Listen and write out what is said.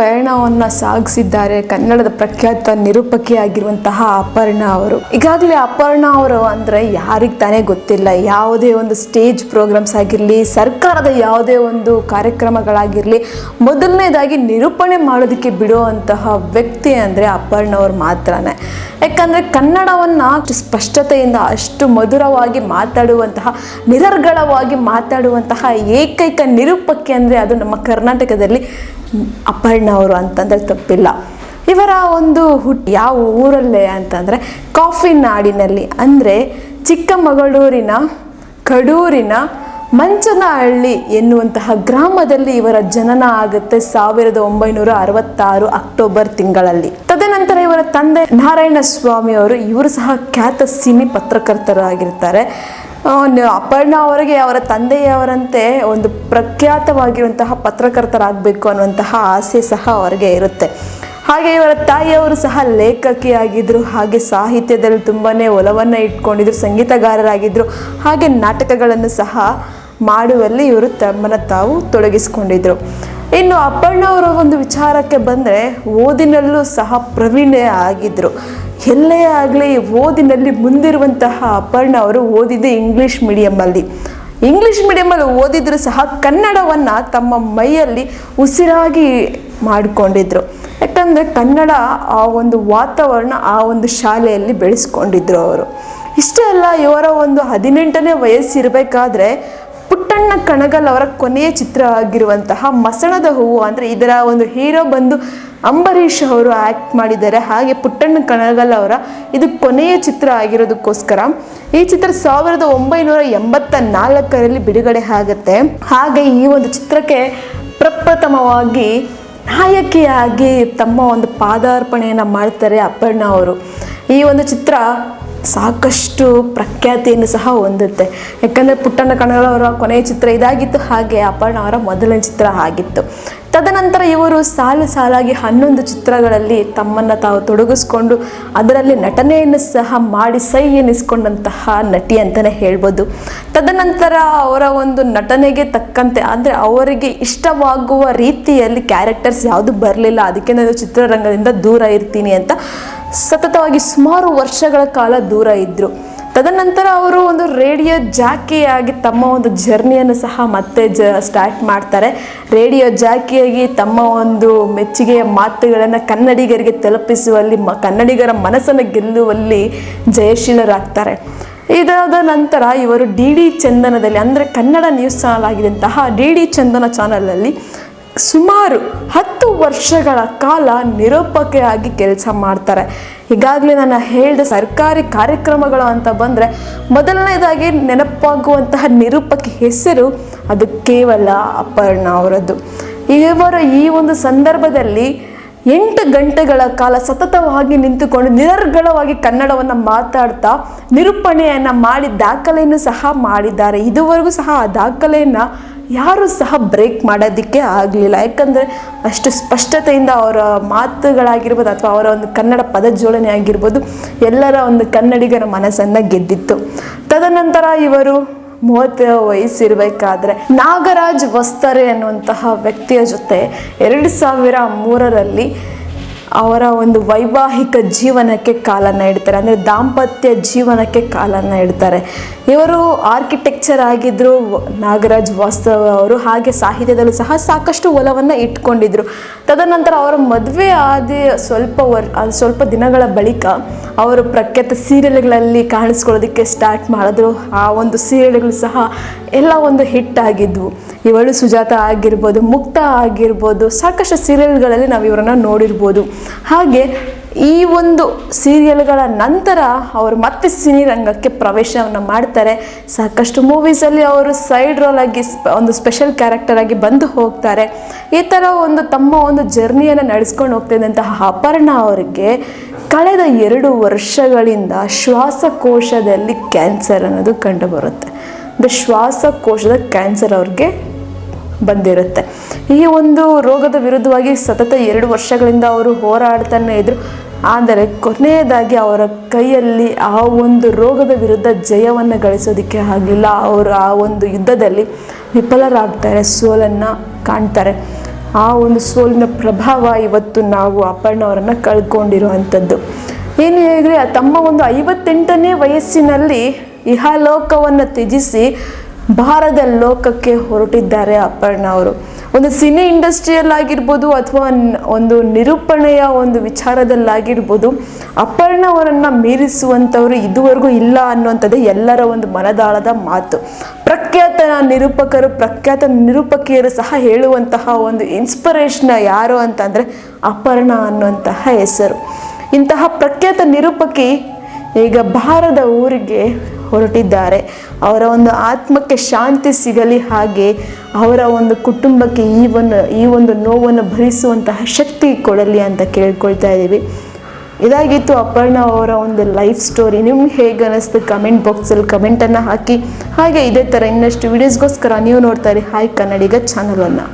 ಪಯಣವನ್ನು ಸಾಗಿಸಿದ್ದಾರೆ. ಕನ್ನಡದ ಪ್ರಖ್ಯಾತ ನಿರೂಪಕಿಯಾಗಿರುವಂತಹ ಅಪರ್ಣ ಅವರು. ಈಗಾಗಲೇ ಅಪರ್ಣ ಅವರು ಅಂದರೆ ಯಾರಿಗೆ ತಾನೇ ಗೊತ್ತಿಲ್ಲ. ಯಾವುದೇ ಒಂದು ಸ್ಟೇಜ್ ಪ್ರೋಗ್ರಾಮ್ಸ್ ಆಗಿರಲಿ, ಸರ್ಕಾರದ ಯಾವುದೇ ಒಂದು ಕಾರ್ಯಕ್ರಮಗಳಾಗಿರಲಿ, ಮೊದಲನೇದಾಗಿ ನಿರೂಪಣೆ ಮಾಡೋದಕ್ಕೆ ಬಿಡುವಂತಹ ವ್ಯಕ್ತಿ ಅಂದರೆ ಅಪರ್ಣ ಅವ್ರು ಮಾತ್ರನೇ. ಯಾಕಂದರೆ ಕನ್ನಡವನ್ನು ಸ್ಪಷ್ಟತೆಯಿಂದ ಅಷ್ಟು ಮಧುರವಾಗಿ ಮಾತಾಡುವಂತಹ, ನಿರರ್ಗಳವಾಗಿ ಮಾತಾಡುವಂತಹ ಏಕೈಕ ನಿರೂಪಕ್ಕೆ ಅಂದರೆ ಅದು ನಮ್ಮ ಕರ್ನಾಟಕದಲ್ಲಿ ಅಪರ್ಣ ಅವರು ಅಂತಂದರೆ ತಪ್ಪಿಲ್ಲ. ಇವರ ಒಂದು ಹುಟ್ಟು ಯಾವ ಊರಲ್ಲೇ ಅಂತಂದರೆ ಕಾಫಿ ನಾಡಿನಲ್ಲಿ ಅಂದರೆ ಚಿಕ್ಕಮಗಳೂರಿನ ಕಡೂರಿನ ಮಂಚನಹಳ್ಳಿ ಎನ್ನುವಂತಹ ಗ್ರಾಮದಲ್ಲಿ ಇವರ ಜನನ ಆಗುತ್ತೆ ಸಾವಿರದ ಒಂಬೈನೂರ ಅರವತ್ತಾರು ಅಕ್ಟೋಬರ್ ತಿಂಗಳಲ್ಲಿ. ತದನಂತರ ಇವರ ತಂದೆ ನಾರಾಯಣ ಸ್ವಾಮಿ ಅವರು ಇವರು ಸಹ ಖ್ಯಾತ ಸಿನಿ ಪತ್ರಕರ್ತರಾಗಿರ್ತಾರೆ. ಅಪರ್ಣ ಅವರಿಗೆ ಅವರ ತಂದೆಯವರಂತೆ ಒಂದು ಪ್ರಖ್ಯಾತವಾಗಿರುವಂತಹ ಪತ್ರಕರ್ತರಾಗಬೇಕು ಅನ್ನುವಂತಹ ಆಸೆ ಸಹ ಅವರಿಗೆ ಇರುತ್ತೆ. ಹಾಗೆ ಇವರ ತಾಯಿಯವರು ಸಹ ಲೇಖಕಿಯಾಗಿದ್ದರು ಹಾಗೆ ಸಾಹಿತ್ಯದಲ್ಲಿ ತುಂಬಾ ಒಲವನ್ನು ಇಟ್ಕೊಂಡಿದ್ರು ಸಂಗೀತಗಾರರಾಗಿದ್ದರು ಹಾಗೆ ನಾಟಕಗಳನ್ನು ಸಹ ಮಾಡುವಲ್ಲಿ ಇವರು ತಮ್ಮನ್ನು ತಾವು ತೊಡಗಿಸಿಕೊಂಡಿದ್ರು. ಇನ್ನು ಅಪ್ಪಣ್ಣವರ ಒಂದು ವಿಚಾರಕ್ಕೆ ಬಂದರೆ ಓದಿನಲ್ಲೂ ಸಹ ಪ್ರವೀಣೆ ಆಗಿದ್ದರು ಎಲ್ಲೇ ಆಗಲಿ ಓದಿನಲ್ಲಿ ಮುಂದಿರುವಂತಹ ಅಪರ್ಣ ಅವರು ಓದಿದ್ದು ಇಂಗ್ಲೀಷ್ ಮೀಡಿಯಮ್ಮಲ್ಲಿ ಇಂಗ್ಲೀಷ್ ಮೀಡಿಯಮಲ್ಲಿ ಓದಿದ್ರು ಸಹ ಕನ್ನಡವನ್ನು ತಮ್ಮ ಮೈಯಲ್ಲಿ ಉಸಿರಾಗಿ ಮಾಡಿಕೊಂಡಿದ್ರು. ಯಾಕಂದರೆ ಕನ್ನಡ ಆ ಒಂದು ವಾತಾವರಣ, ಆ ಒಂದು ಶಾಲೆಯಲ್ಲಿ ಬೆಳೆಸ್ಕೊಂಡಿದ್ರು ಅವರು. ಇಷ್ಟೇ ಅಲ್ಲ, ಇವರ ಒಂದು ಹದಿನೆಂಟನೇ ವಯಸ್ಸಿರಬೇಕಾದ್ರೆ ಪುಟ್ಟಣ್ಣ ಕಣಗಲ್ ಅವರ ಕೊನೆಯ ಚಿತ್ರ ಆಗಿರುವಂತಹ ಮಸಣದ ಹೂವು ಅಂದರೆ ಇದರ ಒಂದು ಹೀರೋ ಬಂದು ಅಂಬರೀಷ್ ಅವರು ಆ್ಯಕ್ಟ್ ಮಾಡಿದ್ದಾರೆ. ಹಾಗೆ ಪುಟ್ಟಣ್ಣ ಕಣಗಲ್ ಅವರ ಇದು ಕೊನೆಯ ಚಿತ್ರ ಆಗಿರೋದಕ್ಕೋಸ್ಕರ. ಈ ಚಿತ್ರ ಸಾವಿರದ ಒಂಬೈನೂರ ಎಂಬತ್ತ ನಾಲ್ಕರಲ್ಲಿ ಬಿಡುಗಡೆ ಆಗುತ್ತೆ. ಹಾಗೆ ಈ ಒಂದು ಚಿತ್ರಕ್ಕೆ ಪ್ರಪ್ರಥಮವಾಗಿ ನಾಯಕಿಯಾಗಿ ತಮ್ಮ ಒಂದು ಪಾದಾರ್ಪಣೆಯನ್ನು ಮಾಡ್ತಾರೆ ಅಪರ್ಣ ಅವರು. ಈ ಒಂದು ಚಿತ್ರ ಸಾಕಷ್ಟು ಪ್ರಖ್ಯಾತಿಯನ್ನು ಸಹ ಹೊಂದುತ್ತೆ. ಯಾಕಂದರೆ ಪುಟ್ಟಣ್ಣ ಕಣಗಳವರ ಕೊನೆಯ ಚಿತ್ರ ಇದಾಗಿತ್ತು, ಹಾಗೆ ಅಪರ್ಣ ಅವರ ಮೊದಲನೇ ಚಿತ್ರ ಆಗಿತ್ತು. ತದನಂತರ ಇವರು ಸಾಲು ಸಾಲಾಗಿ ಹನ್ನೊಂದು ಚಿತ್ರಗಳಲ್ಲಿ ತಮ್ಮನ್ನು ತಾವು ತೊಡಗಿಸ್ಕೊಂಡು ಅದರಲ್ಲಿ ನಟನೆಯನ್ನು ಸಹ ಮಾಡಿ ಸೈ ಎನಿಸ್ಕೊಂಡಂತಹ ನಟಿ ಅಂತಲೇ ಹೇಳ್ಬೋದು. ತದನಂತರ ಅವರ ಒಂದು ನಟನೆಗೆ ತಕ್ಕಂತೆ, ಅಂದರೆ ಅವರಿಗೆ ಇಷ್ಟವಾಗುವ ರೀತಿಯಲ್ಲಿ ಕ್ಯಾರೆಕ್ಟರ್ಸ್ ಯಾವುದು ಬರಲಿಲ್ಲ, ಅದಕ್ಕೆ ನಾನು ಚಿತ್ರರಂಗದಿಂದ ದೂರ ಇರ್ತೀನಿ ಅಂತ ಸತತವಾಗಿ ಸುಮಾರು ವರ್ಷಗಳ ಕಾಲ ದೂರ ಇದ್ದರು ತದನಂತರ ಅವರು ಒಂದು ರೇಡಿಯೋ ಜಾಕಿಯಾಗಿ ತಮ್ಮ ಒಂದು ಜರ್ನಿಯನ್ನು ಸಹ ಮತ್ತೆ ಜ ಸ್ಟಾರ್ಟ್ ಮಾಡ್ತಾರೆ. ರೇಡಿಯೋ ಜಾಕಿಯಾಗಿ ತಮ್ಮ ಒಂದು ಮೆಚ್ಚುಗೆಯ ಮಾತುಗಳನ್ನು ಕನ್ನಡಿಗರಿಗೆ ತಲುಪಿಸುವಲ್ಲಿ ಮ, ಕನ್ನಡಿಗರ ಮನಸ್ಸನ್ನು ಗೆಲ್ಲುವಲ್ಲಿ ಜಯಶೀಲರಾಗ್ತಾರೆ. ಇದಾದ ನಂತರ ಇವರು ಡಿ ಡಿ ಚಂದನದಲ್ಲಿ, ಅಂದರೆ ಕನ್ನಡ ನ್ಯೂಸ್ ಚಾನಲ್ ಆಗಿದಂತಹ ಡಿ ಡಿ ಚಂದನ ಚಾನಲಲ್ಲಿ ಸುಮಾರು ಹತ್ತು ವರ್ಷಗಳ ಕಾಲ ನಿರೂಪಕೆಯಾಗಿ ಕೆಲಸ ಮಾಡ್ತಾರೆ. ಈಗಾಗಲೇ ನಾನು ಹೇಳಿದ ಸರ್ಕಾರಿ ಕಾರ್ಯಕ್ರಮಗಳು ಅಂತ ಬಂದರೆ ಮೊದಲನೇದಾಗಿ ನೆನಪಾಗುವಂತಹ ನಿರೂಪಕಿ ಹೆಸರು ಅದು ಕೇವಲ ಅಪರ್ಣ ಅವರದ್ದು. ಇವರ ಈ ಒಂದು ಸಂದರ್ಭದಲ್ಲಿ ಎಂಟು ಗಂಟೆಗಳ ಕಾಲ ಸತತವಾಗಿ ನಿಂತುಕೊಂಡು ನಿರರ್ಗಳವಾಗಿ ಕನ್ನಡವನ್ನು ಮಾತಾಡ್ತಾ ನಿರೂಪಣೆಯನ್ನು ಮಾಡಿ ದಾಖಲೆಯನ್ನು ಸಹ ಮಾಡಿದ್ದಾರೆ. ಇದುವರೆಗೂ ಸಹ ಆ ದಾಖಲೆಯನ್ನು ಯಾರೂ ಸಹ ಬ್ರೇಕ್ ಮಾಡೋದಕ್ಕೆ ಆಗಲಿಲ್ಲ. ಯಾಕಂದರೆ ಅಷ್ಟು ಸ್ಪಷ್ಟತೆಯಿಂದ ಅವರ ಮಾತುಗಳಾಗಿರ್ಬೋದು ಅಥವಾ ಅವರ ಒಂದು ಕನ್ನಡ ಪದ ಜೋಡಣೆ ಆಗಿರ್ಬೋದು ಎಲ್ಲರ ಒಂದು ಕನ್ನಡಿಗರ ಮನಸ್ಸನ್ನು ಗೆದ್ದಿತ್ತು. ತದನಂತರ ಇವರು ಮೂವತ್ತು ವಯಸ್ಸಿರಬೇಕಾದ್ರೆ ನಾಗರಾಜ್ ವಸ್ತರೆ ಅನ್ನುವಂತಹ ವ್ಯಕ್ತಿಯ ಜೊತೆ ಎರಡು ಸಾವಿರ ಮೂರರಲ್ಲಿ ಅವರ ಒಂದು ವೈವಾಹಿಕ ಜೀವನಕ್ಕೆ ಕಾಲನ್ನು ಇಡ್ತಾರೆ. ಅಂದರೆ ದಾಂಪತ್ಯ ಜೀವನಕ್ಕೆ ಕಾಲನ್ನು ಇಡ್ತಾರೆ. ಇವರು ಆರ್ಕಿಟೆಕ್ಚರ್ ಆಗಿದ್ದರು ನಾಗರಾಜ್ ವಾಸ್ತವ ಅವರು ಹಾಗೆ ಸಾಹಿತ್ಯದಲ್ಲೂ ಸಹ ಸಾಕಷ್ಟು ಒಲವನ್ನು ಇಟ್ಕೊಂಡಿದ್ರು. ತದನಂತರ ಅವರ ಮದುವೆ ಆದ ಸ್ವಲ್ಪ ವರ್ ಸ್ವಲ್ಪ ದಿನಗಳ ಬಳಿಕ ಅವರು ಪ್ರಖ್ಯಾತ ಸೀರಿಯಲ್ಗಳಲ್ಲಿ ಕಾಣಿಸ್ಕೊಳ್ಳೋದಕ್ಕೆ ಸ್ಟಾರ್ಟ್ ಮಾಡಿದ್ರು. ಆ ಒಂದು ಸೀರಿಯಲ್ಗಳು ಸಹ ಎಲ್ಲ ಒಂದು ಹಿಟ್ ಆಗಿದ್ವು. ಇವಳು ಸುಜಾತ ಆಗಿರ್ಬೋದು, ಮುಕ್ತ ಆಗಿರ್ಬೋದು, ಸಾಕಷ್ಟು ಸೀರಿಯಲ್ಗಳಲ್ಲಿ ನಾವು ಇವರನ್ನು ನೋಡಿರ್ಬೋದು. ಹಾಗೆ ಈ ಒಂದು ಸೀರಿಯಲ್ಗಳ ನಂತರ ಅವರು ಮತ್ತೆ ಸಿನಿರಂಗಕ್ಕೆ ಪ್ರವೇಶವನ್ನು ಮಾಡ್ತಾರೆ. ಸಾಕಷ್ಟು ಮೂವೀಸಲ್ಲಿ ಅವರು ಸೈಡ್ ರೋಲ್ ಆಗಿ ಒಂದು ಸ್ಪೆಷಲ್ ಕ್ಯಾರೆಕ್ಟರ್ ಆಗಿ ಬಂದು ಹೋಗ್ತಾರೆ. ಈ ಥರ ಒಂದು ತಮ್ಮ ಒಂದು ಜರ್ನಿಯನ್ನು ನಡೆಸ್ಕೊಂಡು ಹೋಗ್ತಿದ್ದಂತಹ ಅಪರ್ಣ ಅವರಿಗೆ ಕಳೆದ ಎರಡು ವರ್ಷಗಳಿಂದ ಶ್ವಾಸಕೋಶದಲ್ಲಿ ಕ್ಯಾನ್ಸರ್ ಅನ್ನೋದು ಕಂಡುಬರುತ್ತೆ ಅಂದರೆ ಶ್ವಾಸಕೋಶದ ಕ್ಯಾನ್ಸರ್ ಅವ್ರಿಗೆ ಬಂದಿರುತ್ತೆ. ಈ ಒಂದು ರೋಗದ ವಿರುದ್ಧವಾಗಿ ಸತತ ಎರಡು ವರ್ಷಗಳಿಂದ ಅವರು ಹೋರಾಡ್ತಾನೆ ಇದ್ರು. ಆದರೆ ಕೊನೆಯದಾಗಿ ಅವರ ಕೈಯಲ್ಲಿ ಆ ಒಂದು ರೋಗದ ವಿರುದ್ಧ ಜಯವನ್ನು ಗಳಿಸೋದಕ್ಕೆ ಆಗಲಿಲ್ಲ ಅವರು ಆ ಒಂದು ಯುದ್ಧದಲ್ಲಿ ವಿಫಲರಾಗ್ತಾರೆ, ಸೋಲನ್ನು ಕಾಣ್ತಾರೆ. ಆ ಒಂದು ಸೋಲಿನ ಪ್ರಭಾವ ಇವತ್ತು ನಾವು ಅಪರ್ಣ ಅವರನ್ನು ಕಳ್ಕೊಂಡಿರುವಂಥದ್ದು. ಏನು ಹೇಳಿದ್ರೆ ತಮ್ಮ ಒಂದು ಐವತ್ತೆಂಟನೇ ವಯಸ್ಸಿನಲ್ಲಿ ಇಹಲೋಕವನ್ನು ತ್ಯಜಿಸಿ ಭಾರತ ಲೋಕಕ್ಕೆ ಹೊರಟಿದ್ದಾರೆ ಅಪರ್ಣ ಅವರು. ಒಂದು ಸಿನಿ ಇಂಡಸ್ಟ್ರಿಯಲ್ ಆಗಿರ್ಬೋದು ಅಥವಾ ಒಂದು ನಿರೂಪಣೆಯ ಒಂದು ವಿಚಾರದಲ್ಲಾಗಿರ್ಬೋದು, ಅಪರ್ಣ ಅವರನ್ನು ಮೀರಿಸುವಂಥವ್ರು ಇದುವರೆಗೂ ಇಲ್ಲ ಅನ್ನುವಂಥದ್ದು ಎಲ್ಲರ ಒಂದು ಮನದಾಳದ ಮಾತು. ಪ್ರಖ್ಯಾತ ನಿರೂಪಕರು, ಪ್ರಖ್ಯಾತ ನಿರೂಪಕಿಯರು ಸಹ ಹೇಳುವಂತಹ ಒಂದು ಇನ್ಸ್ಪಿರೇಷನ್ ಯಾರು ಅಂತಂದರೆ ಅಪರ್ಣ ಅನ್ನುವಂತಹ ಹೆಸರು. ಇಂತಹ ಪ್ರಖ್ಯಾತ ನಿರೂಪಕಿ ಈಗ ಭಾರದ ಊರಿಗೆ ಹೊರಟಿದ್ದಾರೆ. ಅವರ ಒಂದು ಆತ್ಮಕ್ಕೆ ಶಾಂತಿ ಸಿಗಲಿ ಹಾಗೆ ಅವರ ಒಂದು ಕುಟುಂಬಕ್ಕೆ ಈ ಒಂದು ಈ ಒಂದು ನೋವನ್ನು ಭರಿಸುವಂತಹ ಶಕ್ತಿ ಕೊಡಲಿ ಅಂತ ಕೇಳ್ಕೊಳ್ತಾ ಇದ್ದೀವಿ. ಇದಾಗಿತ್ತು ಅಪರ್ಣ ಅವರ ಒಂದು ಲೈಫ್ ಸ್ಟೋರಿ. ನಿಮ್ಗೆ ಹೇಗೆ ಅನ್ನಿಸ್ತು ಕಮೆಂಟ್ ಬಾಕ್ಸಲ್ಲಿ ಕಮೆಂಟನ್ನು ಹಾಕಿ. ಹಾಗೆ ಇದೇ ಥರ ಇನ್ನಷ್ಟು ವೀಡಿಯೋಸ್ಗೋಸ್ಕರ ನೀವು ನೋಡ್ತಾ ಇರಿ ಹಾಯ್ ಕನ್ನಡಿಗ ಚಾನಲನ್ನು.